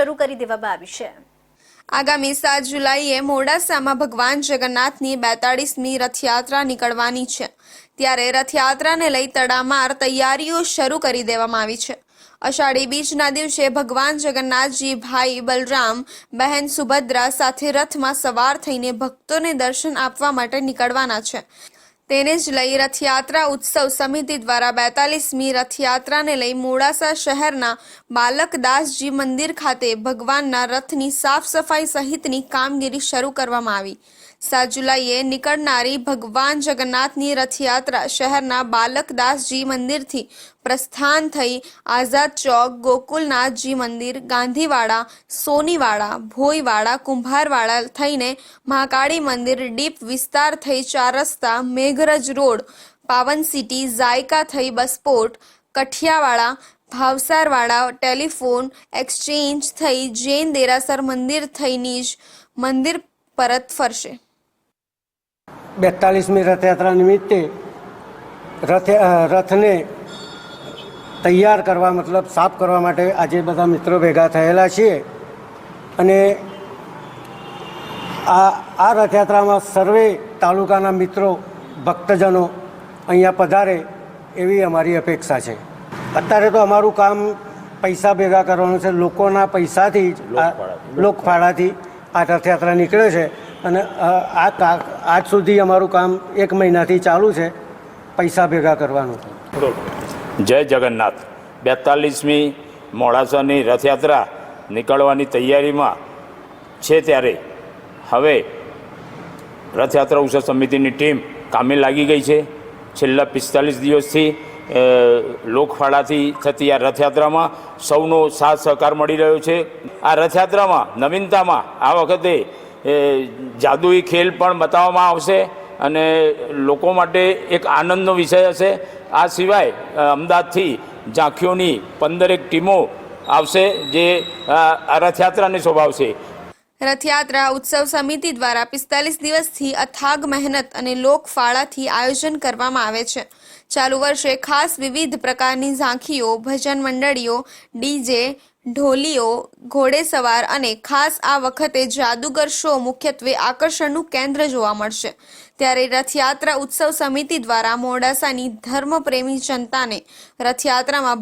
શરૂ કરી દેવામાં આવી છે. આગામી સાત જુલાઈએ મોડાસામાં ભગવાન જગન્નાથની બેતાળીસમી રથયાત્રા નીકળવાની છે. ત્યારે રથયાત્રાને લઈ તડામાર તૈયારીઓ શરૂ કરી દેવામાં આવી છે. અષાઢી બીજના દિવસે ભગવાન જગન્નાથજી, ભાઈ બલરામ, બહેન સુભદ્રા સાથે રથમાં સવાર થઈને ભક્તોને દર્શન આપવા માટે નીકળવાના છે. તેને જ લઈ રથયાત્રા ઉત્સવ સમિતિ દ્વારા બેતાલીસમી રથયાત્રાને લઈ મોડાસા શહેરના બાલકદાસજી મંદિર ખાતે ભગવાનના રથની સાફ સફાઈ સહિતની કામગીરી શરૂ કરવામાં આવી. સાત જુલાઈએ નીકળનારી ભગવાન જગન્નાથની રથયાત્રા શહેરના બાલકદાસજી મંદિરથી પ્રસ્થાન થઈ આઝાદ ચોક, ગોકુલનાથજી મંદિર, ગાંધીવાડા, સોનીવાડા, ભોઈવાડા, કુંભારવાડા થઈને મહાકાળી મંદિર ડીપ વિસ્તાર થઈ ચાર રસ્તા મેઘરજ રોડ, પાવન સિટી ઝાયકા થઈ busport Kathiyawada, Bhavsarwada, telephone exchange થઈ જૈન દેરાસર મંદિર થઈની જ મંદિર પરત ફરશે. બેતાલીસમી રથયાત્રા નિમિત્તે રથ રથને તૈયાર કરવા મતલબ સાફ કરવા માટે આજે બધા મિત્રો ભેગા થયેલા છીએ. અને આ આ રથયાત્રામાં સર્વે તાલુકાના મિત્રો ભક્તજનો અહીંયા પધારે એવી અમારી અપેક્ષા છે. અત્યારે તો અમારું કામ પૈસા ભેગા કરવાનું છે. લોકોના પૈસાથી જ લોકફાળાથી આ રથયાત્રા નીકળે છે. અને આ કા- આજ સુધી અમારું કામ એક મહિનાથી ચાલુ છે. પૈસા ભેગા કરવાનું. જય જગન્નાથ. બેતાલીસમી મોડાસાની રથયાત્રા નીકળવાની તૈયારીમાં છે ત્યારે. હવે રથયાત્રા ઉત્સવ સમિતિની ટીમ કામે લાગી ગઈ છે. છેલ્લા પિસ્તાલીસ દિવસથી લોકફાળાથી થતી આ રથયાત્રામાં સૌનો સાથ સહકાર મળી રહ્યો છે. આ રથયાત્રામાં નવીનતામાં આ વખતે એ, જાદુઈ ખેલ પણ બતાવવામાં આવશે અને લોકો માટે એક આનંદનો વિષય હશે. આ સિવાય અમદાવાદથી ઝાંખીઓની પંદરેક ટીમો આવશે જે રથયાત્રાને શોભાવશે રથયાત્રા ઉત્સવ સમિતિ દ્વારા પિસ્તાલીસ દિવસથી અથાગ મહેનત અને લોકફાળાથી આયોજન કરવામાં આવે છે. ચાલુ વર્ષે ખાસ વિવિધ પ્રકારની ઝાંખીઓ, ભજન મંડળીઓ, ડીજે, ઢોલીઓ, ઘોડેસવાર અને ખાસ આ વખતે જાદુગર શો મુખ્યત્વે આકર્ષણનું કેન્દ્ર જોવા મળશે. ત્યારે રથયાત્રા ઉત્સવ સમિતિ દ્વારા મોડાસાની ધર્મપ્રેમી જનતાને રથયાત્રામાં